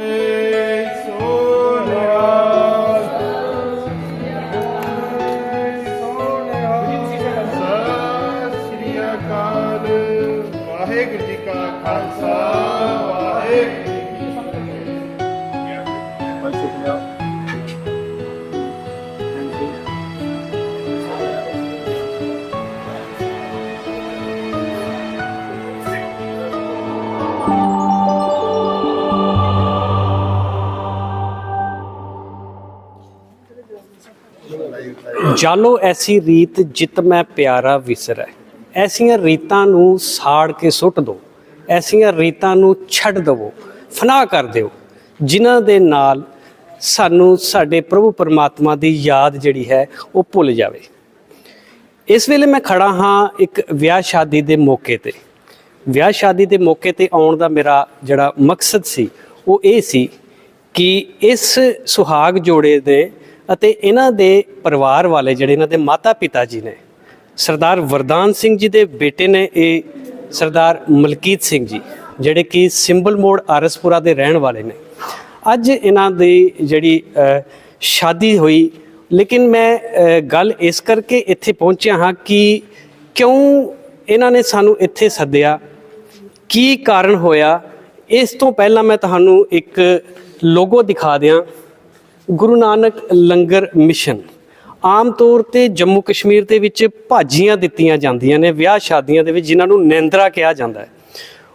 ਵਾਹਿਗੁਰੂ ਜਾਲੋ, ਐਸੀ ਰੀਤ ਜਿਤ ਮੈਂ ਪਿਆਰਾ ਵਿਸਰੈ। ਐਸੀਆਂ ਰੀਤਾਂ ਨੂੰ ਸਾੜ ਕੇ ਸੁੱਟ ਦਿਓ ਐਸੀਆਂ ਰੀਤਾਂ ਨੂੰ ਛੱਡ ਦਿਵੋ। ਫਨਾ ਕਰ ਦਿਓ। ਜਿਨ੍ਹਾਂ ਦੇ ਨਾਲ ਸਾਨੂੰ ਸਾਡੇ ਪ੍ਰਭੂ ਪਰਮਾਤਮਾ ਦੀ ਯਾਦ ਜਿਹੜੀ ਹੈ, ਉਹ ਭੁੱਲ ਜਾਵੇ। ਇਸ ਵੇਲੇ ਮੈਂ ਖੜਾ ਹਾਂ ਇੱਕ ਵਿਆਹ ਸ਼ਾਦੀ ਦੇ ਮੌਕੇ ਤੇ। ਵਿਆਹ ਸ਼ਾਦੀ ਦੇ ਮੌਕੇ ਤੇ ਆਉਣ ਦਾ ਮੇਰਾ ਜਿਹੜਾ ਮਕਸਦ ਸੀ, ਉਹ ਇਹ ਸੀ ਕਿ ਇਸ ਸੁਹਾਗ ਜੋੜੇ ਦੇ ਅਤੇ ਇਹਨਾਂ ਦੇ ਪਰਿਵਾਰ ਵਾਲੇ ਜਿਹੜੇ ਇਹਨਾਂ ਦੇ ਮਾਤਾ ਪਿਤਾ ਜੀ ਨੇ, ਸਰਦਾਰ ਵਰਦਾਨ ਸਿੰਘ ਜੀ ਦੇ ਬੇਟੇ ਨੇ ਇਹ ਸਰਦਾਰ ਮਲਕੀਤ ਸਿੰਘ ਜੀ, ਜਿਹੜੇ ਕਿ ਸਿੰਬਲ ਮੋੜ ਆਰਸਪੁਰਾ ਦੇ ਰਹਿਣ ਵਾਲੇ ਨੇ। ਅੱਜ ਇਹਨਾਂ ਦੀ ਜਿਹੜੀ ਸ਼ਾਦੀ ਹੋਈ, ਲੇਕਿਨ ਮੈਂ ਗੱਲ ਇਸ ਕਰਕੇ ਇੱਥੇ ਪਹੁੰਚਿਆ ਹਾਂ ਕਿ ਕਿਉਂ ਇਹਨਾਂ ਨੇ ਸਾਨੂੰ ਇੱਥੇ ਸੱਦਿਆ, ਕੀ ਕਾਰਨ ਹੋਇਆ, ਇਸ ਤੋਂ ਪਹਿਲਾਂ ਮੈਂ ਤੁਹਾਨੂੰ ਇੱਕ ਲੋਗੋ ਦਿਖਾ ਦਿਆਂ। ਗੁਰੂ ਨਾਨਕ ਲੰਗਰ ਮਿਸ਼ਨ ਆਮ ਤੌਰ ਤੇ ਜੰਮੂ ਕਸ਼ਮੀਰ ਦੇ ਵਿੱਚ ਭਾਜੀਆਂ ਦਿੱਤੀਆਂ ਜਾਂਦੀਆਂ ਨੇ, ਵਿਆਹ ਸ਼ਾਦੀਆਂ ਦੇ ਵਿੱਚ ਜਿਨ੍ਹਾਂ ਨੂੰ ਨੇਂਦਰਾ ਕਿਹਾ ਜਾਂਦਾ ਹੈ।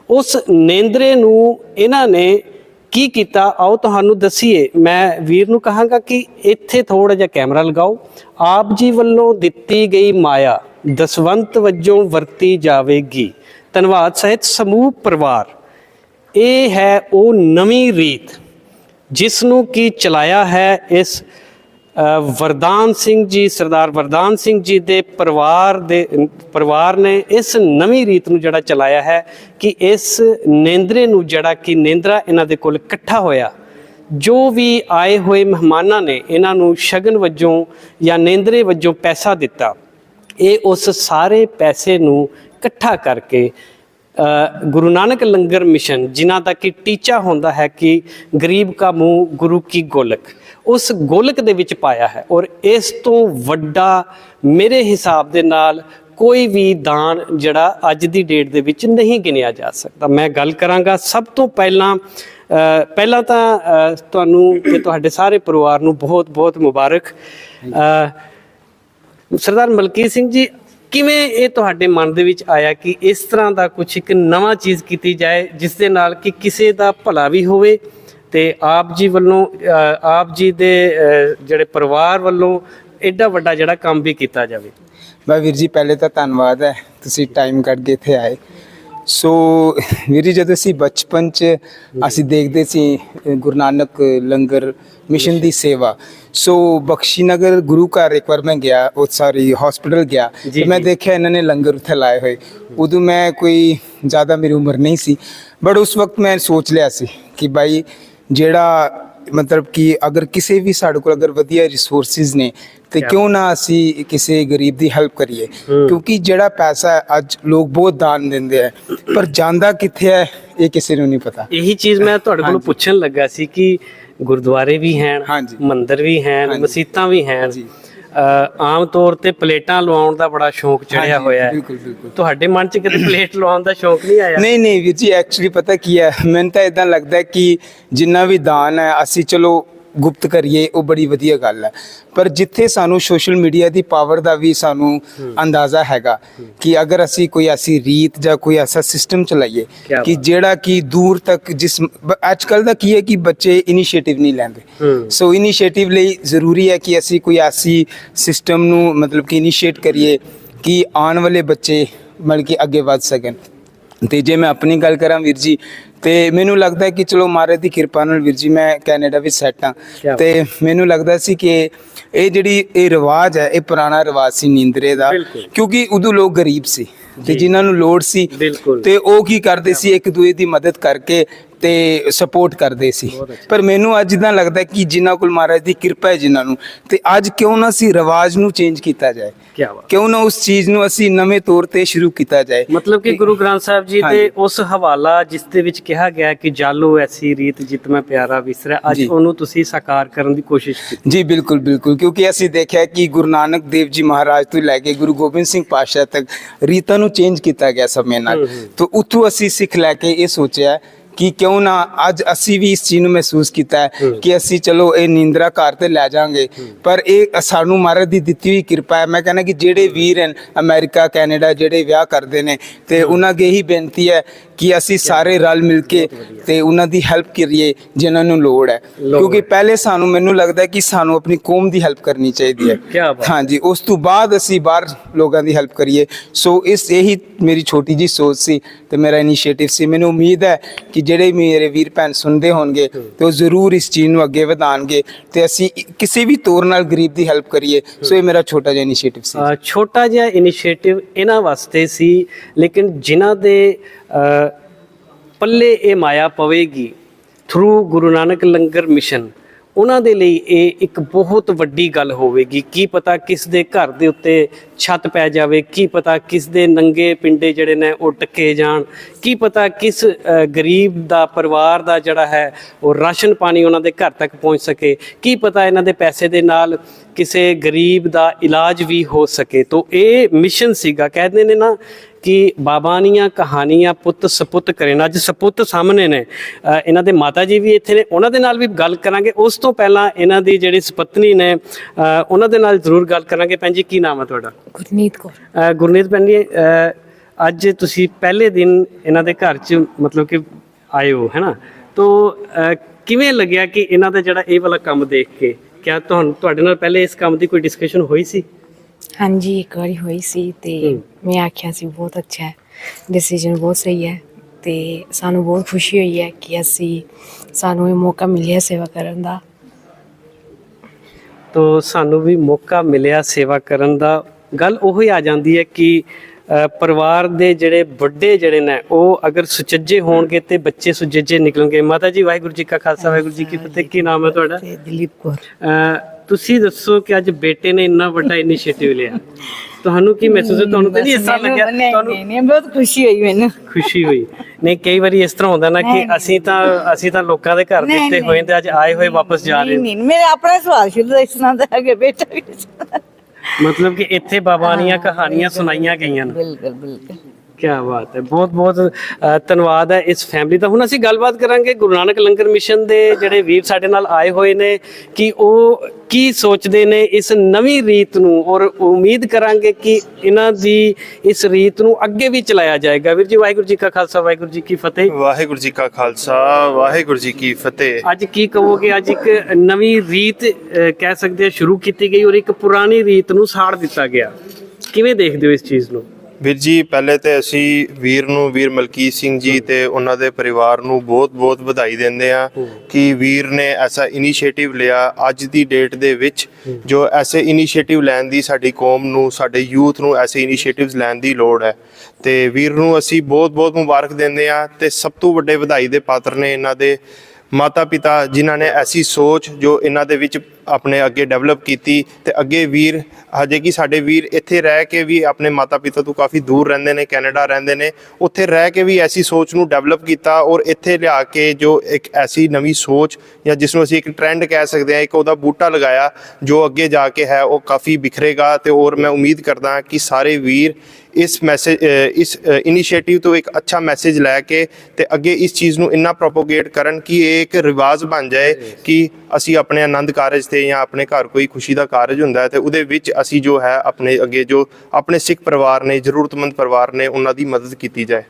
ਉਸ ਨੇਂਦਰੇ ਨੂੰ ਇਹਨਾਂ ਨੇ ਕੀ ਕੀਤਾ? ਆਓ ਤੁਹਾਨੂੰ ਦਸੀਏ। ਮੈਂ ਵੀਰ ਨੂੰ ਕਹਾਂਗਾ ਕਿ ਇੱਥੇ ਥੋੜਾ ਜਿਹਾ ਕੈਮਰਾ ਲਗਾਓ। ਆਪ ਜੀ ਵੱਲੋਂ ਦਿੱਤੀ ਗਈ ਮਾਇਆ ਦਸਵੰਤ ਵਜੋਂ ਵਰਤੀ ਜਾਵੇਗੀ। ਧੰਨਵਾਦ। ਸਹਿਤ ਸਮੂਹ ਪਰਿਵਾਰ। ਇਹ ਹੈ ਉਹ ਨਵੀਂ ਰੀਤ। ਜਿਸ ਨੂੰ ਕੀ ਚਲਾਇਆ ਹੈ ਇਸ ਵਰਦਾਨ ਸਿੰਘ ਜੀ, ਸਰਦਾਰ ਵਰਦਾਨ ਸਿੰਘ ਜੀ ਦੇ ਪਰਿਵਾਰ ਦੇ, ਪਰਿਵਾਰ ਨੇ ਇਸ ਨਵੀਂ ਰੀਤ ਨੂੰ ਜਿਹੜਾ ਚਲਾਇਆ ਹੈ ਕਿ ਇਸ ਨੇਂਦਰੇ ਨੂੰ ਜਿਹੜਾ ਕਿ ਨੇਂਦਰਾ ਇਹਨਾਂ ਦੇ ਕੋਲ ਇਕੱਠਾ ਹੋਇਆ। ਜੋ ਵੀ ਆਏ ਹੋਏ ਮਹਿਮਾਨਾਂ ਨੇ ਇਹਨਾਂ ਨੂੰ ਸ਼ਗਨ ਵਜੋਂ ਜਾਂ ਨੇਂਦਰੇ ਵਜੋਂ ਪੈਸਾ ਦਿੱਤਾ, ਇਹ ਉਸ ਸਾਰੇ ਪੈਸੇ ਨੂੰ ਇਕੱਠਾ ਕਰਕੇ ਗੁਰੂ ਨਾਨਕ ਲੰਗਰ ਮਿਸ਼ਨ, ਜਿਨ੍ਹਾਂ ਦਾ ਕਿ ਟੀਚਾ ਹੁੰਦਾ ਹੈ ਕਿ ਗਰੀਬ ਕਾ ਮੂੰਹ, ਗੁਰੂ ਕੀ ਗੋਲਕ। ਉਸ ਗੋਲਕ ਦੇ ਵਿੱਚ ਪਾਇਆ ਹੈ ਔਰ ਇਸ ਤੋਂ ਵੱਡਾ ਮੇਰੇ ਹਿਸਾਬ ਦੇ ਨਾਲ ਕੋਈ ਵੀ ਦਾਨ ਜਿਹੜਾ ਅੱਜ ਦੀ ਡੇਟ ਦੇ ਵਿੱਚ ਨਹੀਂ ਗਿਣਿਆ ਜਾ ਸਕਦਾ। ਮੈਂ ਗੱਲ ਕਰਾਂਗਾ ਸਭ ਤੋਂ ਪਹਿਲਾਂ ਪਹਿਲਾਂ ਤਾਂ ਤੁਹਾਨੂੰ ਤੇ ਤੁਹਾਡੇ ਸਾਰੇ ਪਰਿਵਾਰ ਨੂੰ ਬਹੁਤ ਬਹੁਤ ਮੁਬਾਰਕ ਸਰਦਾਰ ਮਲਕੀਤ ਸਿੰਘ ਜੀ ਕਿਵੇਂ ਇਹ ਤੁਹਾਡੇ ਮਨ ਦੇ ਵਿੱਚ ਆਇਆ ਕਿ ਇਸ ਤਰ੍ਹਾਂ ਦਾ ਕੁਝ ਇੱਕ ਨਵਾਂ ਚੀਜ਼ ਕੀਤੀ ਜਾਏ, ਜਿਸ ਦੇ ਨਾਲ ਕਿ ਕਿਸੇ ਦਾ ਭਲਾ ਵੀ ਹੋਵੇ ਤੇ ਆਪ ਜੀ ਵੱਲੋਂ ਆਪ ਜੀ ਦੇ ਜਿਹੜੇ ਪਰਿਵਾਰ ਵੱਲੋਂ ਐਡਾ ਵੱਡਾ ਜਿਹੜਾ ਕੰਮ ਵੀ ਕੀਤਾ ਜਾਵੇ? ਬਾ ਵੀਰ ਜੀ, ਪਹਿਲੇ ਤਾਂ ਧੰਨਵਾਦ ਹੈ, ਤੁਸੀਂ ਟਾਈਮ ਕੱਢ ਕੇ ਇੱਥੇ ਆਏ। ਸੋ ਜੀ ਜਦੋਂ ਅਸੀਂ ਬਚਪਨ ਚ ਅਸੀਂ ਦੇਖਦੇ ਸੀ ਗੁਰੂ ਨਾਨਕ ਲੰਗਰ ਮਿਸ਼ਨ ਦੀ ਸੇਵਾ। ਸੋ ਬਖਸ਼ੀ ਨਗਰ ਗੁਰੂ ਘਰ ਇੱਕ ਵਾਰ ਮੈਂ ਗਿਆ ਉਹ ਸਾਰੀ ਹਸਪੀਟਲ ਗਿਆ। ਤੇ ਮੈਂ। ਦੇਖਿਆ ਇਹਨਾਂ ਨੇ ਲੰਗਰ ਉੱਥੇ ਲਾਏ ਹੋਏ। ਉਦੋਂ ਮੈਂ ਕੋਈ ਜ਼ਿਆਦਾ ਮੇਰੀ ਉਮਰ ਨਹੀਂ ਸੀ। ਬਟ ਉਸ ਵਕਤ ਮੈਂ ਸੋਚ ਲਿਆ ਸੀ ਕਿ ਭਾਈ ਜਿਹੜਾ ਮਤਲਬ ਕਿ ਅਗਰ ਕਿਸੇ ਵੀ ਸਾਡੇ ਕੋਲ ਅਗਰ ਵਧੀਆ ਰਿਸੋਰਸਿਸ ਨੇ ਤੇ ਕਿਉਂ ਨਾ ਅਸੀਂ ਕਿਸੇ ਗਰੀਬ ਦੀ ਹੈਲਪ ਕਰੀਏ ਕਿਉਂਕਿ ਜਿਹੜਾ ਪੈਸਾ ਅੱਜ ਲੋਕ ਬਹੁਤ ਦਾਨ ਦਿੰਦੇ ਆ ਪਰ ਜਾਂਦਾ ਕਿੱਥੇ ਹੈ ਇਹ ਕਿਸੇ ਨੂੰ ਨਹੀਂ ਪਤਾ ਇਹੀ ਚੀਜ਼ ਮੈਂ ਤੁਹਾਡੇ ਕੋਲੋਂ। ਪੁੱਛਣ ਲੱਗਾ ਸੀ ਕਿ ਗੁਰਦੁਆਰੇ ਵੀ ਹਨ। ਮੰਦਿਰ ਵੀ ਹਨ। ਮਸਜਿਦਾਂ ਵੀ ਹਨ ਆਮ ਤੌਰ ਤੇ ਪਲੇਟਾਂ ਲਵਾਉਣ ਦਾ ਬੜਾ ਸ਼ੌਂਕ ਚੜਿਆ ਹੋਇਆ ਹੈ ਬਿਲਕੁਲ, ਬਿਲਕੁਲ। ਤੁਹਾਡੇ ਮਨ 'ਚ ਕਦੇ ਪਲੇਟ ਲਵਾਉਣ ਦਾ ਸ਼ੌਂਕ ਨਹੀਂ ਆਇਆ ਨਹੀਂ ਨਹੀਂ ਵੀਰ ਜੀ ਐਕਚੁਅਲੀ ਪਤਾ ਕੀ ਹੈ ਮੈਨੂੰ ਤਾਂ ਇਦਾਂ ਲੱਗਦਾ ਕਿ ਜਿੰਨਾ ਵੀ ਦਾਨ ਹੈ ਅਸੀਂ ਚਲੋ ਗੁਪਤ ਕਰੀਏ ਉਹ ਬੜੀ ਵਧੀਆ ਗੱਲ ਹੈ। ਪਰ ਜਿੱਥੇ ਸਾਨੂੰ ਸੋਸ਼ਲ ਮੀਡੀਆ ਦੀ ਪਾਵਰ ਦਾ ਵੀ ਸਾਨੂੰ ਅੰਦਾਜ਼ਾ ਹੈਗਾ ਕਿ ਅਗਰ ਅਸੀਂ ਕੋਈ ਐਸੀ ਰੀਤ ਜਾਂ ਕੋਈ ਐਸਾ ਸਿਸਟਮ ਚਲਾਈਏ ਕਿ। ਜਿਹੜਾ ਕਿ ਦੂਰ ਤੱਕ ਜਿਸ ਅੱਜ ਕੱਲ ਦਾ ਕੀ ਹੈ ਕਿ ਬੱਚੇ ਇਨੀਸ਼ੀਏਟਿਵ ਨਹੀਂ ਲੈਂਦੇ। ਸੋ ਇਨੀਸ਼ੀਏਟਿਵ ਲਈ ਜ਼ਰੂਰੀ ਹੈ ਕਿ ਅਸੀਂ ਕੋਈ ਐਸੀ ਸਿਸਟਮ ਨੂੰ ਮਤਲਬ ਕਿ ਇਨੀਸ਼ੀਏਟ ਕਰੀਏ ਕਿ ਆਉਣ ਵਾਲੇ ਬੱਚੇ ਮਤਲਬ ਕਿ ਅੱਗੇ ਵੱਧ ਸਕਣ। ਤੇ ਜੇ ਮੈਂ ਆਪਣੀ ਗੱਲ ਕਰਾਂ ਵੀਰ ਜੀ ਤੇ ਮੈਨੂੰ ਲੱਗਦਾ ਕਿ ਚਲੋ ਮਹਾਰਾਜ ਦੀ ਕਿਰਪਾ ਨਾਲ ਵੀਰ ਜੀ ਮੈਂ ਕੈਨੇਡਾ ਵਿੱਚ ਸੈੱਟ ਹਾਂ ਤੇ ਮੈਨੂੰ ਲੱਗਦਾ ਸੀ ਕਿ ਇਹ ਜਿਹੜੀ ਇਹ ਰਿਵਾਜ ਹੈ ਇਹ ਪੁਰਾਣਾ ਰਿਵਾਜ ਸੀ ਨੀਂਦਰੇ ਦਾ। ਕਿਉਂਕਿ ਉਦੋਂ ਲੋਕ ਗਰੀਬ ਸੀ ਤੇ। ਜਿਨ੍ਹਾਂ ਨੂੰ ਲੋੜ ਸੀ। ਤੇ ਉਹ ਕੀ ਕਰਦੇ ਸੀ ਇੱਕ ਦੂਏ ਦੀ ਮਦਦ ਕਰਕੇ ਤੇ ਸਪੋਰਟ ਕਰਦੇ ਸੀ। ਪਰ ਮੈਨੂੰ ਅੱਜ ਇਦਾਂ ਲੱਗਦਾ ਕਿ ਜਿਨ੍ਹਾਂ ਕੋਲ ਮਹਾਰਾਜ ਦੀ ਕਿਰਪਾ ਹੈ ਜਿਨ੍ਹਾਂ ਨੂੰ ਤੇ ਅੱਜ ਕਿਉਂ ਨਾ ਸੀ ਰਿਵਾਜ ਨੂੰ ਚੇਂਜ ਕੀਤਾ ਜਾਏ। ਕਿਉਂ ਨਾ ਉਸ ਚੀਜ਼ ਨੂੰ ਅਸੀਂ ਨਵੇਂ ਤੌਰ ਤੇ ਸ਼ੁਰੂ ਕੀਤਾ ਜਾਏ। ਮਤਲਬ ਕਿ ਗੁਰੂ ਗ੍ਰੰਥ ਸਾਹਿਬ ਜੀ ਦੇ। ਉਸ ਹਵਾਲਾ ਜਿਸ ਦੇ ਵਿੱਚ ਕਿਹਾ ਗਿਆ ਕਿ ਜਾਲੋ ਐਸੀ ਰੀਤ ਜਿਤ ਮੈਂ ਪਿਆਰਾ ਵਿਸਰਿਆ ਅੱਜ। ਉਹਨੂੰ ਤੁਸੀਂ ਸਾਕਾਰ ਕਰਨ ਦੀ ਕੋਸ਼ਿਸ਼ ਕੀਤੀ। ਜੀ ਬਿਲਕੁਲ ਬਿਲਕੁਲ। ਕਿਉਂਕਿ ਅਸੀਂ ਦੇਖਿਆ ਕਿ ਗੁਰੂ ਨਾਨਕ ਦੇਵ ਜੀ ਮਹਾਰਾਜ ਤੋਂ ਲੈ ਕੇ ਗੁਰੂ ਗੋਬਿੰਦ ਸਿੰਘ ਪਾਤਸ਼ਾਹ ਤੱਕ ਰੀਤਾਂ ਨੂੰ ਚੇਂਜ ਕੀਤਾ ਗਿਆ ਸਮੇਂ ਨਾਲ। ਤੋਂ ਉੱਥੋਂ ਅਸੀਂ ਸਿੱਖ ਲੈ ਕੇ ਇਹ ਸੋਚਿਆ ਕਿ ਕਿਉਂ ਨਾ ਅੱਜ ਅਸੀਂ ਵੀ ਇਸ ਚੀਜ਼ ਨੂੰ ਮਹਿਸੂਸ ਕੀਤਾ ਹੈ ਕਿ ਅਸੀਂ ਚਲੋ ਇਹ ਨਿੰਦਰਾ ਘਰ ਤੇ ਲੈ ਜਾਾਂਗੇ ਪਰ ਇਹ ਸਾਨੂੰ ਮਹਾਰਾਜ ਦੀ ਦਿੱਤੀ ਹੋਈ ਕਿਰਪਾ ਹੈ। ਮੈਂ ਕਹਿੰਦਾ ਕਿ ਜਿਹੜੇ ਵੀਰ ਹਨ ਅਮਰੀਕਾ ਕੈਨੇਡਾ ਜਿਹੜੇ ਵਿਆਹ ਕਰਦੇ ਨੇ ਤੇ ਉਹਨਾਂ ਅੱਗੇ ਹੀ ਬੇਨਤੀ ਹੈ ਕਿ ਅਸੀਂ ਸਾਰੇ ਰਲ ਮਿਲ ਕੇ ਤੇ ਉਹਨਾਂ ਦੀ ਹੈਲਪ ਕਰੀਏ ਜਿਨ੍ਹਾਂ ਨੂੰ ਲੋੜ ਹੈ। ਕਿਉਂਕਿ ਪਹਿਲੇ ਸਾਨੂੰ ਮੈਨੂੰ ਲੱਗਦਾ ਕਿ ਸਾਨੂੰ ਆਪਣੀ ਕੌਮ ਦੀ ਹੈਲਪ ਕਰਨੀ ਚਾਹੀਦੀ ਹੈ। ਹਾਂਜੀ ਉਸ ਤੋਂ ਬਾਅਦ ਅਸੀਂ ਬਾਹਰ ਲੋਕਾਂ ਦੀ ਹੈਲਪ ਕਰੀਏ। ਸੋ ਇਸ ਇਹੀ ਮੇਰੀ ਛੋਟੀ ਜੀ ਸੋਚ ਸੀ ਤੇ ਮੇਰਾ ਇਨੀਸ਼ੀਏਟਿਵ ਸੀ। ਮੈਨੂੰ ਉਮੀਦ ਹੈ ਕਿ ਜਿਹੜੇ ਮੇਰੇ ਵੀਰ ਭੈਣ ਸੁਣਦੇ ਹੋਣਗੇ ਤੇ ਉਹ ਜ਼ਰੂਰ ਇਸ ਚੀਜ਼ ਨੂੰ ਅੱਗੇ ਵਧਾਣਗੇ ਤੇ ਅਸੀਂ ਕਿਸੇ ਵੀ ਤੌਰ ਨਾਲ ਗਰੀਬ ਦੀ ਹੈਲਪ ਕਰੀਏ। ਸੋ ਇਹ ਮੇਰਾ ਛੋਟਾ ਜਿਹਾ ਇਨੀਸ਼ੀਏਟਿਵ ਸੀ। ਛੋਟਾ ਜਿਹਾ ਇਨੀਸ਼ੀਏਟਿਵ ਇਹਨਾਂ ਵਾਸਤੇ ਸੀ ਲੇਕਿਨ ਜਿਨ੍ਹਾਂ ਦੇ ਪੱਲੇ ਇਹ ਮਾਇਆ ਪਵੇਗੀ ਥਰੂ ਗੁਰੂ ਨਾਨਕ ਲੰਗਰ ਮਿਸ਼ਨ ਉਹਨਾਂ ਦੇ ਲਈ ਇਹ ਇੱਕ ਬਹੁਤ ਵੱਡੀ ਗੱਲ ਹੋਵੇਗੀ। ਕੀ ਪਤਾ ਕਿਸ ਦੇ ਘਰ ਦੇ ਉੱਤੇ ਛੱਤ ਪੈ ਜਾਵੇ, ਕੀ ਪਤਾ ਕਿਸ ਦੇ ਨੰਗੇ ਪਿੰਡੇ ਜਿਹੜੇ ਨੇ ਉਹ ਟੱਕੇ ਜਾਣ, ਕੀ ਪਤਾ ਕਿਸ ਗਰੀਬ ਦਾ ਪਰਿਵਾਰ ਦਾ ਜਿਹੜਾ ਹੈ ਉਹ ਰਾਸ਼ਨ ਪਾਣੀ ਉਹਨਾਂ ਦੇ ਘਰ ਤੱਕ ਪਹੁੰਚ ਸਕੇ। ਕੀ ਪਤਾ ਇਹਨਾਂ ਦੇ ਪੈਸੇ ਦੇ ਨਾਲ ਕਿਸੇ ਗਰੀਬ ਦਾ ਇਲਾਜ ਵੀ ਹੋ ਸਕੇ। ਤੋਂ ਇਹ ਮਿਸ਼ਨ ਸੀਗਾ। ਕਹਿੰਦੇ ਨੇ ਨਾ ਕਿ ਬਾਬਾਨੀਆਂ ਕਹਾਣੀਆਂ ਪੁੱਤ ਸਪੁੱਤ ਕਰੇ। ਨਾ ਅੱਜ ਸਪੁੱਤ ਸਾਹਮਣੇ ਨੇ। ਇਹਨਾਂ ਦੇ ਮਾਤਾ ਜੀ ਵੀ ਇੱਥੇ ਨੇ। ਉਹਨਾਂ ਦੇ ਨਾਲ ਵੀ ਗੱਲ ਕਰਾਂਗੇ। ਉਸ ਤੋਂ ਪਹਿਲਾਂ ਇਹਨਾਂ ਦੀ ਜਿਹੜੀ ਸੁਪਤਨੀ ਨੇ ਉਹਨਾਂ ਦੇ ਨਾਲ ਜ਼ਰੂਰ ਗੱਲ ਕਰਾਂਗੇ। ਭੈਣ ਜੀ ਕੀ ਨਾਮ ਹੈ ਤੁਹਾਡਾ? ਗੁਰਨੀਤ ਕੌਰ। ਗੁਰਨੀਤ ਭੈਣ ਜੀ ਅੱਜ ਤੁਸੀਂ ਪਹਿਲੇ ਦਿਨ ਇਹਨਾਂ ਦੇ ਘਰ 'ਚ ਮਤਲਬ ਕਿ ਆਏ ਹੋ ਹੈਨਾ ਤੋਂ ਕਿਵੇਂ ਲੱਗਿਆ ਕਿ ਇਹਨਾਂ ਦਾ ਜਿਹੜਾ ਇਹ ਵਾਲਾ ਕੰਮ ਦੇਖ ਕੇ? ਕਿਆ ਤੁਹਾਨੂੰ ਤੁਹਾਡੇ ਨਾਲ ਪਹਿਲੇ ਇਸ ਕੰਮ ਦੀ ਕੋਈ ਡਿਸਕਸ਼ਨ ਹੋਈ ਸੀ? ਹਾਂਜੀ ਇੱਕ ਵਾਰੀ ਹੋਈ ਸੀ ਤੇ। ਮੈਂ ਆਖਿਆ ਸੀ ਬਹੁਤ ਅੱਛਾ ਹੈ ਡਿਸੀਜਨ ਬਹੁਤ ਸਹੀ ਹੈ ਤੇ ਸਾਨੂੰ ਬਹੁਤ ਖੁਸ਼ੀ ਹੋਈ ਹੈ ਕਿ ਅਸੀਂ ਸਾਨੂੰ ਇਹ ਮੌਕਾ ਮਿਲਿਆ ਸੇਵਾ ਕਰਨ ਦਾ। ਤੋ ਸਾਨੂੰ ਵੀ ਮੌਕਾ ਮਿਲਿਆ ਸੇਵਾ ਕਰਨ ਦਾ। ਗੱਲ ਉਹ ਹੀ ਆ ਜਾਂਦੀ ਹੈ ਕਿ ਪਰਿਵਾਰ ਦੇ ਜਿਹੜੇ ਵੱਡੇ ਜਿਹੜੇ ਨੇ ਉਹ ਅਗਰ ਸੁਚੱਜੇ ਹੋਣਗੇ ਤੇ ਬੱਚੇ ਸੁਚੱਜੇ ਨਿਕਲਣਗੇ। ਮਾਤਾ ਜੀ ਵਾਹਿਗੁਰੂ ਜੀ ਕਾ ਖਾਲਸਾ ਵਾਹਿਗੁਰੂ ਜੀ ਕੀ ਫਤਿਹ। ਕੀ ਨਾਮ ਹੈ ਤੁਹਾਡਾ? ਤੇ ਦਲੀਪ ਕੌਰ। ਅ, ਤੁਸੀਂ ਦੱਸੋ ਕਿ ਅੱਜ ਬੇਟੇ ਨੇ ਇੰਨਾ ਵੱਡਾ ਇਨੀਸ਼ੀਏਟਿਵ ਲਿਆ। ਤੁਹਾਨੂੰ ਕੀ ਮਹਿਸੂਸ ਹੈ? ਤੁਹਾਨੂੰ ਤਾਂ ਨਹੀਂ ਇਸ ਤਰ੍ਹਾਂ ਲੱਗਿਆ? ਤੁਹਾਨੂੰ ਨਹੀਂ ਬਹੁਤ ਖੁਸ਼ੀ ਹੋਈ ਮੈਨੂੰ। ਖੁਸ਼ੀ ਹੋਈ। ਨਹੀਂ ਕਈ ਵਾਰੀ ਇਸ ਤਰ੍ਹਾਂ ਹੁੰਦਾ ਨਾ ਕਿ ਅਸੀਂ ਤਾਂ ਅਸੀਂ ਤਾਂ ਲੋਕਾਂ ਦੇ ਘਰ ਦਿੱਤੇ ਹੋਏ ਤੇ ਅੱਜ ਆਏ ਹੋਏ ਵਾਪਸ ਜਾ ਰਹੇ ਨਹੀਂ ਨਹੀਂ ਮੇਰੇ ਆਪਣਾ ਸਵਾਲ ਸ਼ੁਰੂ ਇਸ ਤਰ੍ਹਾਂ ਦਾ ਹੈ ਕਿ ਬੇਟਾ ਵੀ। ਮਤਲਬ ਕਿ ਇੱਥੇ ਬਾਬਾਨੀਆਂ ਕਹਾਣੀਆਂ ਸੁਣਾਈਆਂ ਗਈਆਂ ਨੇ। ਬਿਲਕੁਲ ਬਿਲਕੁਲ। ਕੀ ਬਾਤ ਹੈ। ਬਹੁਤ ਬਹੁਤ ਧੰਨਵਾਦ ਹੈ ਇਸ ਫੈਮਿਲੀ ਦਾ। ਹੁਣ ਅਸੀਂ ਗੱਲਬਾਤ ਕਰਾਂਗੇ ਗੁਰੂ ਨਾਨਕ ਲੰਗਰ ਮਿਸ਼ਨ ਦੇ ਜਿਹੜੇ ਵੀਰ ਸਾਡੇ ਨਾਲ ਆਏ ਹੋਏ ਨੇ ਕਿ ਉਹ ਕੀ ਸੋਚਦੇ ਨੇ ਇਸ ਨਵੀਂ ਰੀਤ ਨੂੰ? ਔਰ ਉਮੀਦ ਕਰਾਂਗੇ ਕਿ ਇਹਨਾਂ ਦੀ ਇਸ ਰੀਤ ਨੂੰ ਅੱਗੇ ਵੀ ਚਲਾਇਆ ਜਾਏਗਾ। ਵੀਰ ਜੀ ਵਾਹਿਗੁਰੂ ਜੀ ਕਾ ਖਾਲਸਾ ਵਾਹਿਗੁਰੂ ਜੀ ਕੀ ਫਤਿਹ। ਵਾਹਿਗੁਰੂ ਜੀ ਕਾ ਖਾਲਸਾ ਵਾਹਿਗੁਰੂ ਜੀ ਕੀ ਫਤਿਹ। ਅੱਜ ਕੀ ਕਹੋਗੇ? ਅੱਜ ਇੱਕ ਨਵੀਂ ਰੀਤ ਕਹਿ ਸਕਦੇ ਆ ਸ਼ੁਰੂ ਕੀਤੀ ਗਈ ਔਰ ਇੱਕ ਪੁਰਾਣੀ ਰੀਤ ਨੂੰ ਸਾੜ ਦਿੱਤਾ ਗਿਆ। ਕਿਵੇਂ ਦੇਖਦੇ ਹੋ ਇਸ ਚੀਜ਼ ਨੂੰ? ਵੀਰ ਜੀ ਪਹਿਲੇ ਤੇ ਅਸੀਂ ਵੀਰ ਨੂੰ ਵੀਰ ਮਲਕੀਤ ਸਿੰਘ ਜੀ ਤੇ ਉਹਨਾਂ ਦੇ ਪਰਿਵਾਰ ਨੂੰ ਬਹੁਤ-ਬਹੁਤ ਵਧਾਈ ਦਿੰਦੇ ਆ ਕਿ ਵੀਰ ਨੇ ਐਸਾ ਇਨੀਸ਼ੀਏਟਿਵ ਲਿਆ ਅੱਜ ਦੀ ਡੇਟ ਦੇ ਵਿੱਚ ਜੋ ਐਸੇ ਇਨੀਸ਼ੀਏਟਿਵ ਲੈਣ ਦੀ ਸਾਡੀ ਕੌਮ ਨੂੰ ਸਾਡੇ ਯੂਥ ਨੂੰ ਐਸੇ ਇਨੀਸ਼ੀਏਟਿਵਸ ਲੈਣ ਦੀ ਲੋੜ ਹੈ। ਤੇ ਵੀਰ ਨੂੰ ਅਸੀਂ ਬਹੁਤ-ਬਹੁਤ ਮੁਬਾਰਕ ਦਿੰਦੇ ਆ ਤੇ ਸਭ ਤੋਂ ਵੱਡੇ ਵਧਾਈ ਦੇ ਪਾਤਰ ਨੇ ਇਹਨਾਂ ਦੇ ਮਾਤਾ ਪਿਤਾ ਜਿਨ੍ਹਾਂ ਨੇ ਐਸੀ ਸੋਚ ਜੋ ਇਹਨਾਂ ਦੇ ਵਿੱਚ ਆਪਣੇ ਅੱਗੇ ਡਿਵੈਲਪ ਕੀਤੀ ਤੇ ਅੱਗੇ ਵੀਰ ਹਜੇ ਕਿ ਸਾਡੇ ਵੀਰ ਇੱਥੇ ਰਹਿ ਕੇ ਵੀ ਆਪਣੇ ਮਾਤਾ ਪਿਤਾ ਤੋਂ ਕਾਫੀ ਦੂਰ ਰਹਿੰਦੇ ਨੇ ਕੈਨੇਡਾ ਰਹਿੰਦੇ ਨੇ ਉੱਥੇ ਰਹਿ ਕੇ ਵੀ ਐਸੀ ਸੋਚ ਨੂੰ ਡਿਵੈਲਪ ਕੀਤਾ ਔਰ ਇੱਥੇ ਲਿਆ ਕੇ ਜੋ ਇੱਕ ਐਸੀ ਨਵੀਂ ਸੋਚ ਜਾਂ ਜਿਸ ਨੂੰ ਅਸੀਂ ਇੱਕ ਟ੍ਰੈਂਡ ਕਹਿ ਸਕਦੇ ਹਾਂ ਇੱਕ ਉਹਦਾ ਬੂਟਾ ਲਗਾਇਆ ਜੋ ਅੱਗੇ ਜਾ ਕੇ ਹੈ ਉਹ ਕਾਫੀ ਬਿਖਰੇਗਾ ਤੇ ਔਰ ਮੈਂ ਉਮੀਦ ਕਰਦਾ ਕਿ ਸਾਰੇ ਵੀਰ ਇਸ ਮੈਸੇਜ ਇਸ ਇਨੀਸ਼ੀਏਟਿਵ ਤੋਂ ਇੱਕ ਅੱਛਾ ਮੈਸੇਜ ਲੈ ਕੇ ਤੇ ਅੱਗੇ ਇਸ ਚੀਜ਼ ਨੂੰ ਇੰਨਾ ਪ੍ਰੋਪੋਗੇਟ ਕਰਨ ਕਿ ਇਹ ਇੱਕ ਰਿਵਾਜ ਬਣ ਜਾਏ ਕਿ ਅਸੀਂ ਆਪਣੇ ਆਨੰਦ ਕਾਰਜ ਤੇ ਜਾਂ ਆਪਣੇ ਘਰ ਕੋਈ ਖੁਸ਼ੀ ਦਾ ਕਾਰਜ ਹੁੰਦਾ ਹੈ ਤੇ ਉਹਦੇ ਵਿੱਚ ਅਸੀਂ ਜੋ ਹੈ ਆਪਣੇ ਅੱਗੇ ਜੋ ਆਪਣੇ ਸਿੱਖ ਪਰਿਵਾਰ ਨੇ, ਜ਼ਰੂਰਤਮੰਦ ਪਰਿਵਾਰ ਨੇ ਉਹਨਾਂ ਦੀ ਮਦਦ ਕੀਤੀ ਜਾਏ।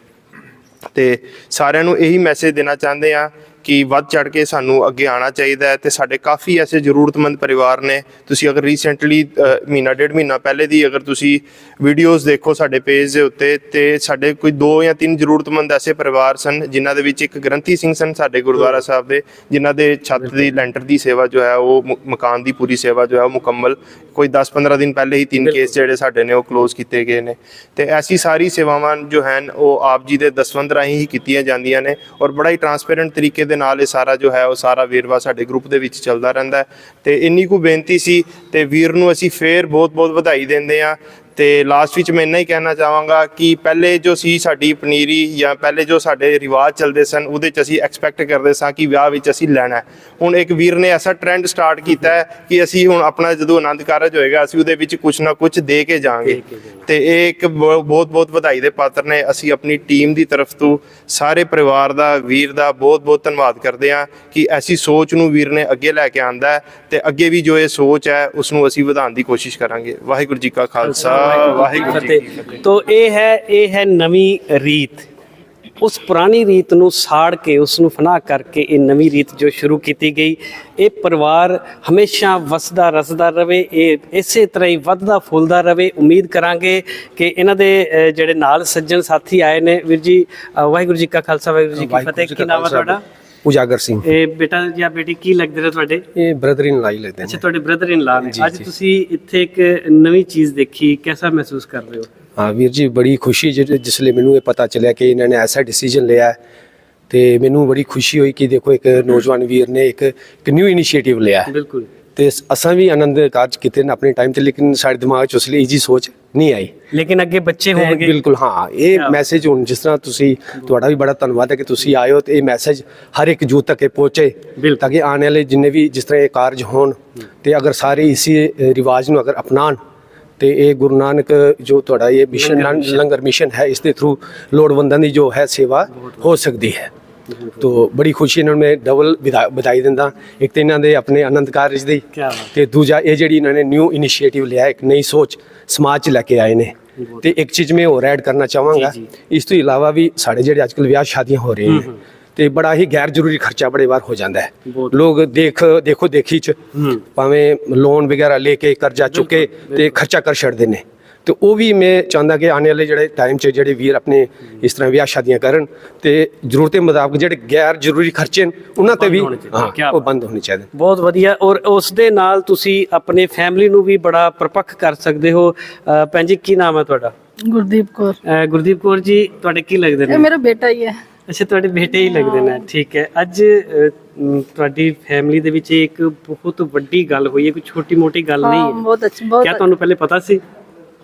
ਤੇ ਸਾਰਿਆਂ ਨੂੰ ਇਹੀ ਮੈਸੇਜ ਦੇਣਾ ਚਾਹੁੰਦੇ ਆ ਕਿ ਵੱਧ ਚੜ ਕੇ ਸਾਨੂੰ ਅੱਗੇ ਆਉਣਾ ਚਾਹੀਦਾ ਹੈ ਤੇ ਸਾਡੇ ਕਾਫੀ ਐਸੇ ਜ਼ਰੂਰਤਮੰਦ ਪਰਿਵਾਰ ਨੇ। ਤੁਸੀਂ ਅਗਰ ਰੀਸੈਂਟਲੀ ਮਹੀਨਾ ਡੇਢ ਮਹੀਨਾ ਪਹਿਲੇ ਦੀ ਅਗਰ ਤੁਸੀਂ ਵੀਡੀਓਜ਼ ਦੇਖੋ ਸਾਡੇ ਪੇਜ ਦੇ ਉੱਤੇ ਤੇ ਸਾਡੇ ਕੋਈ ਦੋ ਜਾਂ ਤਿੰਨ ਜ਼ਰੂਰਤਮੰਦ ਐਸੇ ਪਰਿਵਾਰ ਸਨ ਜਿਨ੍ਹਾਂ ਦੇ ਵਿੱਚ ਇੱਕ ਗ੍ਰੰਥੀ ਸਿੰਘ ਸਨ ਸਾਡੇ ਗੁਰਦੁਆਰਾ ਸਾਹਿਬ ਦੇ ਜਿਨ੍ਹਾਂ ਦੇ ਛੱਤ ਦੀ ਲੈਂਟਰ ਦੀ ਸੇਵਾ ਜੋ ਹੈ ਉਹ ਮਕਾਨ ਦੀ ਪੂਰੀ ਸੇਵਾ ਜੋ ਹੈ ਉਹ ਮੁਕੰਮਲ। ਕੋਈ 10-15 ਦਿਨ ਪਹਿਲੇ ਹੀ ਤਿੰਨ ਕੇਸ ਜਿਹੜੇ ਸਾਡੇ ਨੇ ਉਹ ਕਲੋਜ਼ ਕੀਤੇ ਗਏ ਨੇ। ਤੇ ਐਸੀ ਸਾਰੀ ਸੇਵਾਵਾਂ ਜੋ ਹਨ ਉਹ ਆਪ ਜੀ ਦੇ ਦਸਵੰਧ ਰਾਹੀਂ ਹੀ ਕੀਤੀਆਂ ਜਾਂਦੀਆਂ ਨੇ ਔਰ ਬੜਾ ਹੀ ਟਰਾਂਸਪੇਰੈਂਟ ਤਰੀਕੇ ਦੇ ਨਾਲ ਇਹ ਸਾਰਾ ਜੋ ਹੈ ਉਹ ਸਾਰਾ ਵੇਰਵਾ ਸਾਡੇ ਗਰੁੱਪ ਦੇ ਵਿੱਚ ਚੱਲਦਾ ਰਹਿੰਦਾ ਤੇ ਇੰਨੀ ਕੁ ਬੇਨਤੀ ਸੀ ਤੇ ਵੀਰ ਨੂੰ ਅਸੀਂ ਫੇਰ ਬਹੁਤ-ਬਹੁਤ ਵਧਾਈ ਦਿੰਦੇ ਆ ਤੇ ਲਾਸਟ ਵਿੱਚ ਮੈਂ ਇੰਨਾ ਹੀ ਕਹਿਣਾ ਚਾਹਾਂਗਾ ਕਿ ਪਹਿਲੇ ਜੋ ਸੀ ਸਾਡੀ ਪਨੀਰੀ ਜਾਂ ਪਹਿਲੇ ਜੋ ਸਾਡੇ ਰਿਵਾਜ ਚੱਲਦੇ ਸਨ ਉਹਦੇ ਚ ਅਸੀਂ ਐਕਸਪੈਕਟ ਕਰਦੇ ਸਾਂ ਕਿ ਵਿਆਹ ਵਿੱਚ ਅਸੀਂ ਲੈਣਾ। ਹੁਣ ਇੱਕ ਵੀਰ ਨੇ ਐਸਾ ਟ੍ਰੈਂਡ ਸਟਾਰਟ ਕੀਤਾ ਹੈ ਕਿ ਅਸੀਂ ਹੁਣ ਆਪਣਾ ਜਦੋਂ ਆਨੰਦ ਕਾਰਜ ਹੋਏਗਾ ਅਸੀਂ ਉਹਦੇ ਵਿੱਚ ਕੁਝ ਨਾ ਕੁਝ ਦੇ ਕੇ ਜਾਵਾਂਗੇ। ਤੇ ਇਹ ਇੱਕ ਬਹੁਤ ਬਹੁਤ ਵਧਾਈ ਦੇ ਪਾਤਰ ਨੇ। ਅਸੀਂ ਆਪਣੀ ਟੀਮ ਦੀ ਤਰਫ ਤੋਂ ਸਾਰੇ ਪਰਿਵਾਰ ਦਾ ਵੀਰ ਦਾ ਬਹੁਤ ਬਹੁਤ ਧੰਨਵਾਦ ਕਰਦੇ ਹਾਂ ਕਿ ਐਸੀ ਸੋਚ ਨੂੰ ਵੀਰ ਨੇ ਅੱਗੇ ਲੈ ਕੇ ਆਂਦਾ ਤੇ ਅੱਗੇ ਵੀ ਜੋ ਇਹ ਸੋਚ ਹੈ ਉਸ ਨੂੰ ਅਸੀਂ ਵਧਾਉਣ ਦੀ ਕੋਸ਼ਿਸ਼ ਕਰਾਂਗੇ। ਵਾਹਿਗੁਰੂ ਜੀ ਕਾ ਖਾਲਸਾ। ਵਾਹਿਗੁਰੂ ਜੀ ਕੀ ਫਤਿਹ। ਤੋ ਇਹ ਹੈ ਇਹ ਹੈ ਨਵੀਂ ਰੀਤ। ਉਸ ਪੁਰਾਣੀ ਰੀਤ ਨੂੰ ਸਾੜ ਕੇ ਉਸ ਨੂੰ ਫਨਾ ਕਰਕੇ ਇਹ ਨਵੀਂ ਰੀਤ ਜੋ ਸ਼ੁਰੂ ਕੀਤੀ ਗਈ ਇਹ ਪਰਿਵਾਰ ਹਮੇਸ਼ਾ ਵਸਦਾ ਰਸਦਾ ਰਵੇ ਇਹ ਇਸੇ ਤਰ੍ਹਾਂ ਹੀ ਵੱਧਦਾ ਫੁੱਲਦਾ ਰਵੇ। ਉਮੀਦ ਕਰਾਂਗੇ ਕਿ ਇਹਨਾਂ ਦੇ ਜਿਹੜੇ ਨਾਲ ਸੱਜਣ ਸਾਥੀ ਆਏ ਨੇ ਵੀਰ ਜੀ ਵਾਹਿਗੁਰੂ ਜੀ ਕਾ ਖਾਲਸਾ ਵਾਹਿਗੁਰੂ ਜੀ ਕੀ ਫਤਿਹ। ਕੀ ਨਾਮ ਹੈ ਤੁਹਾਡਾ? ਉਜਾਗਰ ਸਿੰਘ। ਇਹ ਬੇਟਾ ਜਾਂ ਬੇਟੀ ਕੀ ਲੱਗਦੇ ਨੇ ਤੁਹਾਡੇ? ਇਹ ਬ੍ਰਦਰ ਇਨ ਲਾਈ ਲੱਗਦੇ ਅੱਛਾ ਨੇ। ਤੁਹਾਡੇ ਬ੍ਰਦਰ ਇਨ ਲਾ ਨੇ। ਅੱਜ ਤੁਸੀਂ ਇੱਥੇ ਇੱਕ ਨਵੀਂ ਚੀਜ਼ ਦੇਖੀ ਕਿਹਦਾ ਮਹਿਸੂਸ ਕਰ ਰਹੇ ਹੋ? ਹਾਂ ਵੀਰ ਜੀ ਬੜੀ ਖੁਸ਼ੀ ਜਿ- ਜਿਸ ਲਈ ਮੈਨੂੰ ਇਹ ਪਤਾ ਚੱਲਿਆ ਕਿ ਇਹਨਾਂ ਨੇ ਐਸਾ ਡਿਸੀਜਨ ਲਿਆ ਹੈ। ਤੇ ਮੈਨੂੰ ਬੜੀ ਖੁਸ਼ੀ ਹੋਈ ਕਿ ਦੇਖੋ ਇੱਕ ਨੌਜਵਾਨ ਵੀਰ ਨੇ ਇੱਕ ਇੱਕ ਨਿਊ ਇਨੀਸ਼ੀਏਟਿਵ ਲਿਆ ਹੈ। ਬਿਲਕੁਲ। ਤੇ ਅਸਾਂ ਵੀ ਆਨੰਦ ਕਾਰਜ ਕੀਤੇ ਨੇ ਆਪਣੇ ਟਾਈਮ ਤੇ ਲੇਕਿਨ ਸਾਡੇ ਦਿਮਾਗ 'ਚ ਉਸ ਲਈ ਜੀ ਸੋਚ ਨਹੀਂ ਆਈ। ਲੇਕਿਨ ਅੱਗੇ ਬੱਚੇ ਹੋਣਗੇ। ਬਿਲਕੁਲ ਹਾਂ ਇਹ ਮੈਸੇਜ ਹੁਣ ਜਿਸ ਤਰ੍ਹਾਂ ਤੁਸੀਂ ਤੁਹਾਡਾ ਵੀ ਬੜਾ ਧੰਨਵਾਦ ਹੈ ਕਿ ਤੁਸੀਂ ਹੋ ਤੇ ਇਹ ਮੈਸੇਜ ਹਰ ਇੱਕ ਜੂ ਤੱਕ ਪਹੁੰਚੇ। ਤਾਂ ਕਿ ਆਉਣ ਵਾਲੇ ਜਿੰਨੇ ਵੀ ਜਿਸ ਤਰ੍ਹਾਂ ਇਹ ਕਾਰਜ ਹੋਣ ਤੇ ਅਗਰ ਸਾਰੇ ਇਸੇ ਰਿਵਾਜ ਨੂੰ ਅਗਰ ਅਪਣਾਣ ਤੇ ਇਹ ਗੁਰੂ ਨਾਨਕ ਜੋ ਤੁਹਾਡਾ ਇਹ ਮਿਸ਼ਨ ਲੰਗਰ ਮਿਸ਼ਨ ਹੈ ਇਸ ਦੇ ਥਰੂ ਲੋੜਵੰਦਾਂ ਦੀ ਜੋ ਹੈ ਸੇਵਾ ਹੋ ਸਕਦੀ ਹੈ। ਤੋ ਬੜੀ ਖੁਸ਼ੀ ਨਾਲ ਮੈਂ ਡਬਲ ਵਧਾਈ ਦਿੰਦਾ। ਇੱਕ ਤੇ ਇਹਨਾਂ ਦੇ ਆਪਣੇ ਆਨੰਦ ਕਾਰਜ ਦੀ। ਤੇ ਦੂਜਾ ਇਹ ਜਿਹੜੀ ਇਹਨਾਂ ਨੇ ਨਿਊ ਇਨੀਸ਼ੀਏਟਿਵ ਲਿਆ ਇੱਕ ਨਈ ਸੋਚ ਸਮਾਜ 'ਚ ਲੈ ਕੇ ਆਏ ਨੇ। ਤੇ ਇੱਕ ਚੀਜ਼ ਮੈਂ ਹੋਰ ਐਡ ਕਰਨਾ ਚਾਹਾਂਗਾ। ਇਸ ਤੋਂ ਇਲਾਵਾ ਵੀ ਸਾਡੇ ਜਿਹੜੇ ਅੱਜਕੱਲ ਵਿਆਹ ਸ਼ਾਦੀਆਂ ਹੋ ਰਹੀਆਂ ਨੇ ਤੇ ਬੜਾ ਹੀ ਗੈਰ ਜ਼ਰੂਰੀ ਖਰਚਾ ਬੜੇ ਵਾਰ ਹੋ ਜਾਂਦਾ ਹੈ। ਲੋਕ ਦੇਖ ਦੇਖੋ ਦੇਖੀ ਚ ਭਾਵੇਂ ਲੋਨ ਵਗੈਰਾ ਲੈ ਕੇ ਕਰਜ਼ਾ ਚੁੱਕੇ ਤੇ ਖਰਚਾ ਕਰ ਛੱਡਦੇ ਨੇ। ਤੇ ਉਹ ਵੀ ਮੈਂ ਚਾਹੁੰਦਾ ਕਿ ਆਉਣ ਵਾਲੇ ਜਿਹੜੇ ਟਾਈਮ 'ਚ ਜਿਹੜੇ ਵੀਰ ਆਪਣੇ ਇਸ ਤਰ੍ਹਾਂ ਵਿਆਹ ਸ਼ਾਦੀਆਂ ਕਰਨ ਤੇ ਜ਼ਰੂਰਤ ਮੁਤਾਬਕ ਜਿਹੜੇ ਗੈਰ ਜ਼ਰੂਰੀ ਖਰਚੇ ਨੇ ਉਹਨਾਂ ਤੇ ਵੀ। ਹਾਂ ਉਹ ਬੰਦ ਹੋਣੇ ਚਾਹੀਦੇ। ਬਹੁਤ ਵਧੀਆ। ਔਰ ਉਸ ਦੇ ਨਾਲ ਤੁਸੀਂ ਆਪਣੇ ਫੈਮਿਲੀ ਨੂੰ ਵੀ ਬੜਾ ਪ੍ਰਪੱਖ ਕਰ ਸਕਦੇ ਹੋ। ਭੈਣ ਜੀ ਕੀ ਨਾਮ ਹੈ ਤੁਹਾਡਾ? ਗੁਰਦੀਪ ਕੌਰ। ਗੁਰਦੀਪ ਕੌਰ ਜੀ ਤੁਹਾਡੇ ਕੀ ਲੱਗਦੇ ਇਹ ਨੇ ਮੇਰਾ ਬੇਟਾ ਹੀ ਹੈ। ਅੱਛਾ ਤੁਹਾਡੇ ਬੇਟੇ ਹੀ ਲੱਗਦੇ ਨੇ। ਠੀਕ ਹੈ। ਅੱਜ ਤੁਹਾਡੀ ਫੈਮਿਲੀ ਦੇ ਵਿੱਚ ਇੱਕ ਬਹੁਤ ਵੱਡੀ ਗੱਲ ਹੋਈ ਹੈ ਕੋਈ ਛੋਟੀ ਮੋਟੀ ਗੱਲ ਨਹੀਂ ਹਾਂ ਹੈ। ਬਹੁਤ ਅੱਛਾ ਬਹੁਤ ਕਿਆ ਤੁਹਾਨੂੰ ਪਹਿਲੇ ਪਤਾ ਸੀ?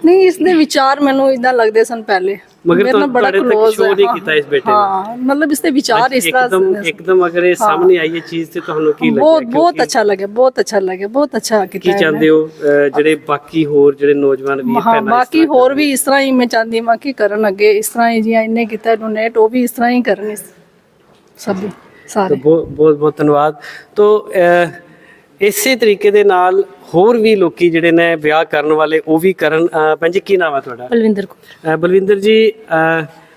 ਨਹੀਂ ਇਸ ਦੇ ਵਿਚਾਰ ਮੈਨੂੰ ਇਦਾਂ ਲੱਗਦੇ ਸਨ ਪਹਿਲੇ। ਮਗਰ ਤੁਹਾਡੇ ਤੱਕ ਹੈ, ਨਹੀਂ ਕੀਤਾ ਇਸ ਬੇਟੇ ਨੇ। ਹਾਂ ਮਤਲਬ ਇਸ ਦੇ ਵਿਚਾਰ ਇਸ ਤਰ੍ਹਾਂ ਇੱਕਦਮ। ਇੱਕਦਮ ਅਗਰ ਇਹ ਸਾਹਮਣੇ ਆਈ ਇਹ ਚੀਜ਼ ਤੇ ਤੁਹਾਨੂੰ ਕੀ ਲੱਗਿਆ? ਬਹੁਤ ਬਹੁਤ ਅੱਛਾ ਲੱਗਿਆ ਬਹੁਤ ਅੱਛਾ ਲੱਗਿਆ ਬਹੁਤ ਅੱਛਾ ਕੀਤਾ ਕੀ। ਚਾਹੁੰਦੇ ਹੋ ਜਿਹੜੇ ਬਾਕੀ ਹੋਰ ਜਿਹੜੇ ਨੌਜਵਾਨ ਭੈਣਾਂ ਇਸ ਬਾਕੀ ਹੋਰ ਵੀ ਇਸ ਤਰ੍ਹਾਂ ਹੀ ਮੈਂ ਚਾਹੁੰਦੀ ਹਾਂ ਕਿ ਕਰਨ ਅੱਗੇ ਇਸ ਤਰ੍ਹਾਂ ਹੀ ਜਿਹਾ ਇਹਨੇ ਕੀਤਾ ਡੋਨੇਟ ਉਹ ਵੀ ਇਸ ਤਰ੍ਹਾਂ ਹੀ ਕਰਨ ਸਭ ਸਾਰੇ। ਬਹੁਤ ਬਹੁਤ ਧੰਨਵਾਦ। ਤੋਂ ਇਸੇ ਤਰੀਕੇ ਦੇ ਨਾਲ ਹੋਰ ਵੀ ਲੋਕੀ ਜਿਹੜੇ ਨੇ ਵਿਆਹ ਕਰਨ ਵਾਲੇ ਉਹ ਵੀ ਕਰਨ ਭੈਣ ਜੀ ਕੀ ਨਾਮ ਹੈ ਤੁਹਾਡਾ? ਬਲਵਿੰਦਰ ਕੌਰ। ਬਲਵਿੰਦਰ ਜੀ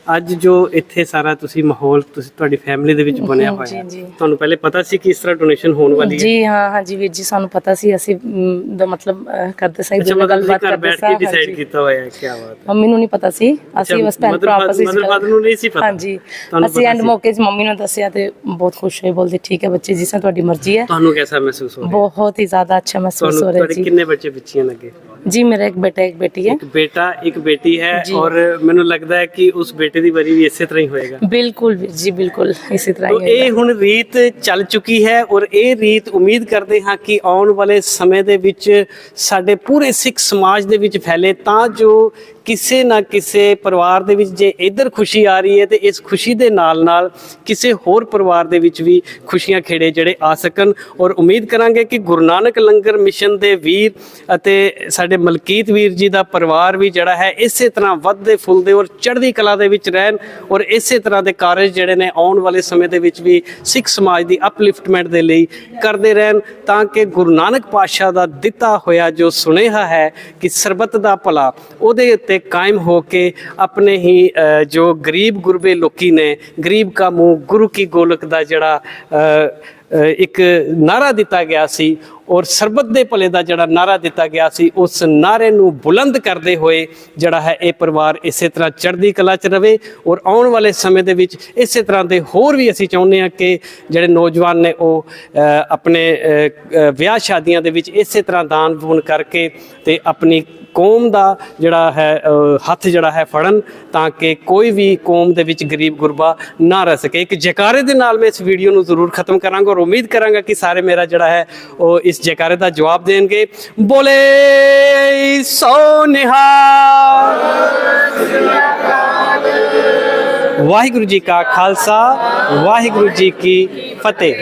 ਅੱਜ ਜੋ ਇੱਥੇ ਸਾਰਾ ਤੁਸੀਂ ਮਾਹੌਲ ਤੁਸੀਂ ਤੁਹਾਡੀ ਫੈਮਿਲੀ ਦੇ ਵਿੱਚ ਬਣਿਆ ਹੋਇਆ। ਹੈ ਤੁਹਾਨੂੰ ਪਹਿਲੇ ਪਤਾ ਸੀ ਕਿ ਇਸ ਤਰ੍ਹਾਂ ਡੋਨੇਸ਼ਨ ਹੋਣ ਵਾਲੀ ਹੈ? ਜੀ ਹਾਂ ਹਾਂਜੀ ਵੀਰ ਜੀ ਸਾਨੂੰ ਪਤਾ ਸੀ। ਅਸੀਂ ਮ, ਦਾ ਮਤਲਬ ਅਹ, ਕਰਦੇ ਸਾਂ ਅੱਛਾ ਮਤਲਬ ਤੁਸੀਂ ਘਰ ਬੈਠ ਕੇ ਡਿਸਾਈਡ। ਕੀਤਾ ਹੋਇਆ ਹੈ ਕੀ ਬਾਤ ਹੈ। ਮੰਮੀ ਨੂੰ ਨਹੀਂ ਪਤਾ ਸੀ। ਅਸੀਂ ਬਸ ਭੈਣ ਭਰਾ ਆਪਸ ਵਿੱਚ father ਨੂੰ ਨਹੀਂ ਸੀ ਪਤਾ? ਹਾਂਜੀ। ਤੁਹਾਨੂੰ ਅਸੀਂ ਪਤਾ ਐਂਡ ਸੀ? ਮੌਕੇ 'ਚ ਮੰਮੀ ਨੂੰ ਦੱਸਿਆ ਤੇ ਬਹੁਤ ਖੁਸ਼ ਹੋਏ ਬੋਲਦੇ ਠੀਕ ਹੈ ਬੱਚੇ ਜਿਸ ਤਰ੍ਹਾਂ ਤੁਹਾਡੀ ਮਰਜ਼ੀ ਹੈ। ਤੁਹਾਨੂੰ ਕਿਹਦਾ ਮਹਿਸੂਸ ਹੋ ਰਿਹਾ? ਬਹੁਤ ਹੀ ਜ਼ਿਆਦਾ ਅੱਛਾ ਮਹਿਸੂਸ ਤੁਹਾਨੂੰ ਹੋ ਰਿਹਾ ਤੁਹਾਡੇ ਜੀ। ਕਿੰਨੇ ਬੱਚੇ ਬੱਚੀਆਂ ਲੱਗੇ? ਜੀ ਮੇਰਾ ਇੱਕ ਬੇਟਾ ਇੱਕ ਬੇਟੀ ਹੈ। ਇੱਕ ਬੇਟਾ ਇੱਕ ਬੇਟੀ ਹੈ ਔਰ ਮੈਨੂੰ ਲੱਗਦਾ ਹੈ ਕਿ ਉਸ ਬੇਟੇ ਦੀ ਵਾਰੀ ਵੀ ਇਸੇ ਤਰ੍ਹਾਂ ਹੀ ਹੋਏਗਾ। ਬਿਲਕੁਲ ਵੀਰ ਜੀ ਬਿਲਕੁਲ ਇਸੇ ਤਰ੍ਹਾਂ ਤੋ ਹੀ ਹੋਏਗਾ। ਇਹ ਹੁਣ ਰੀਤ ਚੱਲ ਚੁੱਕੀ ਹੈ ਔਰ ਇਹ ਰੀਤ ਉਮੀਦ ਕਰਦੇ ਹਾਂ ਕਿ ਆਉਣ ਵਾਲੇ ਸਮੇਂ ਦੇ ਵਿੱਚ ਸਾਡੇ ਪੂਰੇ ਸਿੱਖ ਸਮਾਜ ਦੇ ਵਿੱਚ ਫੈਲੇ ਤਾਂ ਜੋ ਕਿਸੇ ਨਾ ਕਿਸੇ ਪਰਿਵਾਰ ਦੇ ਵਿੱਚ ਜੇ ਇੱਧਰ ਖੁਸ਼ੀ ਆ ਰਹੀ ਹੈ ਤੇ ਇਸ ਖੁਸ਼ੀ ਦੇ ਨਾਲ ਨਾਲ ਕਿਸੇ ਹੋਰ ਪਰਿਵਾਰ ਦੇ ਵਿੱਚ ਵੀ ਖੁਸ਼ੀਆਂ ਖੇੜੇ ਜਿਹੜੇ ਆ ਸਕਣ ਔਰ ਉਮੀਦ ਕਰਾਂਗੇ ਕਿ ਗੁਰੂ ਨਾਨਕ ਲੰਗਰ ਮਿਸ਼ਨ ਦੇ ਵੀਰ ਅਤੇ ਸਾਡੇ ਮਲਕੀਤ ਵੀਰ ਜੀ ਦਾ ਪਰਿਵਾਰ ਵੀ ਜਿਹੜਾ ਹੈ ਇਸੇ ਤਰ੍ਹਾਂ ਵੱਧਦੇ ਫੁੱਲਦੇ ਔਰ ਚੜ੍ਹਦੀ ਕਲਾ ਦੇ ਵਿੱਚ ਰਹਿਣ ਔਰ ਇਸੇ ਤਰ੍ਹਾਂ ਦੇ ਕਾਰਜ ਜਿਹੜੇ ਨੇ ਆਉਣ ਵਾਲੇ ਸਮੇਂ ਦੇ ਵਿੱਚ ਵੀ ਸਿੱਖ ਸਮਾਜ ਦੀ ਅਪਲਿਫਟਮੈਂਟ ਦੇ ਲਈ ਕਰਦੇ ਰਹਿਣ ਤਾਂ ਕਿ ਗੁਰੂ ਨਾਨਕ ਪਾਤਸ਼ਾਹ ਦਾ ਦਿੱਤਾ ਹੋਇਆ ਜੋ ਸੁਨੇਹਾ ਹੈ ਕਿ ਸਰਬੱਤ ਦਾ ਭਲਾ ਉਹਦੇ ਉੱਤੇ ਕਾਇਮ ਹੋ ਕੇ ਆਪਣੇ ਹੀ ਜੋ ਗਰੀਬ ਗੁਰਬੇ ਲੋਕੀ ਨੇ, ਗਰੀਬ ਕਾ ਮੂੰਹ ਗੁਰੂ ਕੀ ਗੋਲਕ ਦਾ ਜਿਹੜਾ ਇੱਕ ਨਾਰਾ ਦਿੱਤਾ ਗਿਆ ਸੀ ਔਰ ਸਰਬੱਤ ਦੇ ਭਲੇ ਦਾ ਜਿਹੜਾ ਨਾਰਾ ਦਿੱਤਾ ਗਿਆ ਸੀ, ਉਸ ਨਾਰੇ ਨੂੰ ਬੁਲੰਦ ਕਰਦੇ ਹੋਏ ਜਿਹੜਾ ਹੈ ਇਹ ਪਰਿਵਾਰ ਇਸੇ ਤਰ੍ਹਾਂ ਚੜ੍ਹਦੀ ਕਲਾ 'ਚ ਰਵੇ ਔਰ ਆਉਣ ਵਾਲੇ ਸਮੇਂ ਦੇ ਵਿੱਚ ਇਸੇ ਤਰ੍ਹਾਂ ਦੇ ਹੋਰ ਵੀ ਅਸੀਂ ਚਾਹੁੰਦੇ ਹਾਂ ਕਿ ਜਿਹੜੇ ਨੌਜਵਾਨ ਨੇ ਉਹ ਆਪਣੇ ਵਿਆਹ ਸ਼ਾਦੀਆਂ ਦੇ ਵਿੱਚ ਇਸੇ ਤਰ੍ਹਾਂ ਦਾਨ ਪੁੰਨ ਕਰਕੇ ਤੇ ਆਪਣੀ ਕੌਮ ਦਾ ਜਿਹੜਾ ਹੈ ਹੱਥ ਜਿਹੜਾ ਹੈ ਫੜਨ ਤਾਂ ਕਿ ਕੋਈ ਵੀ ਕੌਮ ਦੇ ਵਿੱਚ ਗਰੀਬ ਗੁਰਬਾ ਨਾ ਰਹਿ ਸਕੇ। ਇੱਕ ਜੈਕਾਰੇ ਦੇ ਨਾਲ ਮੈਂ ਇਸ ਵੀਡੀਓ ਨੂੰ ਜ਼ਰੂਰ ਖਤਮ ਕਰਾਂਗਾ ਔਰ ਉਮੀਦ ਕਰਾਂਗਾ ਕਿ ਸਾਰੇ ਮੇਰਾ ਜਿਹੜਾ ਹੈ, ਉਹ ਇਸ ਜੈਕਾਰੇ ਦਾ ਜਵਾਬ ਦੇਣਗੇ। ਬੋਲੇ ਸੋ ਨਿਹਾਲ ਵਾਹਿਗੁਰੂ ਜੀ ਕਾ ਖਾਲਸਾ, ਵਾਹਿਗੁਰੂ ਜੀ ਕੀ ਫਤਿਹ।